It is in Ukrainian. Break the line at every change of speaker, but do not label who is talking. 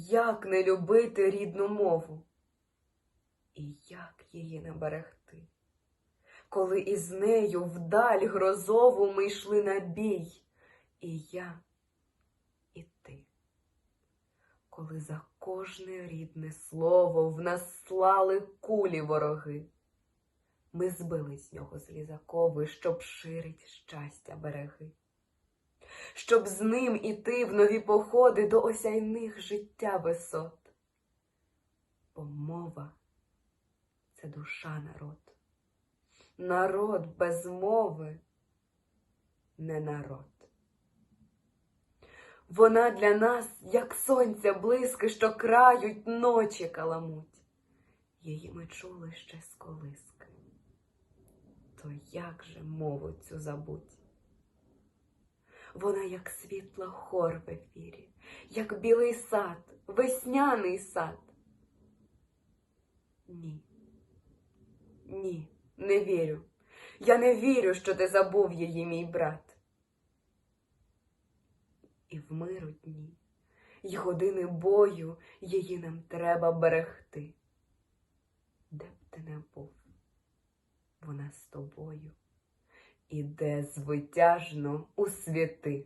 Як не любити рідну мову? І як її не берегти? Коли із нею вдаль грозову ми йшли на бій, і я, і ти. Коли за кожне рідне слово в нас слали кулі вороги, ми збили з нього злізакови, щоб ширить щастя береги, щоб з ним іти в нові походи до осяйних життя висот. Бо мова це душа народ. Народ без мови не народ. Вона для нас, як сонця блиски, що крають ночі каламуть. Її ми чули ще з колиски. То як же мову цю забуть? Вона, як світла хор в ефірі, як білий сад, весняний сад. Ні. Ні, не вірю. Я не вірю, що ти забув її, мій брат. І в миру дні, й години бою її нам треба берегти. Де б ти не був, вона з тобою іде звитяжно у світи.